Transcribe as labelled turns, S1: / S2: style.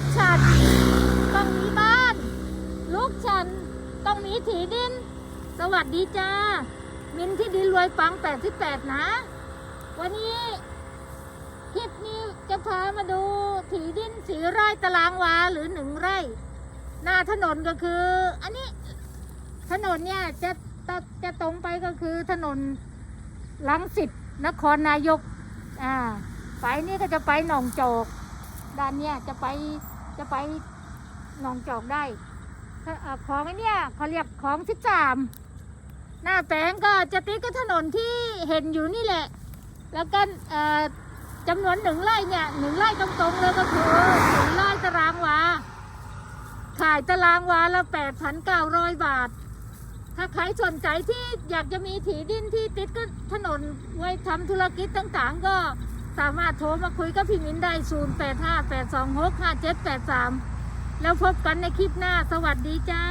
S1: กฉันต้องมีบ้าน ลูกฉันต้องมีถี่ดิน สวัสดีจ้า มินที่ดินรวยปัง 88 นะ วันนี้ คลิปนี้จะพามาดูถี่ดินสีไร่ตารางวาหรือหนึ่งไร่ หน้าถนนก็คือ อันนี้ ถนนเนี่ยจะจะจะตรงไปก็คือถนนลังสิตนครนายก อ่า ไปนี่ก็จะไปหนองจอก ด้านเนี้ยจะไปจะไปหนองจอกได้อของไอ้เนี่ยเขาเรียกของที่สามหน้าแปงก็จะติดกับถนนที่เห็นอยู่นี่แหละ แล้วก็จำนวนหนึ่งไร่เนี่ยหนึ่งไร่ตรงๆเลยก็คือหนึ่งไร่ตารางวาขายตารางวาละแปดพันเก้าร้อยบาท ถ้าใครสนใจที่อยากจะมีถีดินที่ติดกับถนนไว้ทำธุรกิจต่างๆ ก็ สามารถโทรมาคุยกับพี่มิ้นได้ 0 8 5 8 2 6 5 7 8 3 แล้วพบกันในคลิปหน้า สวัสดีจ้า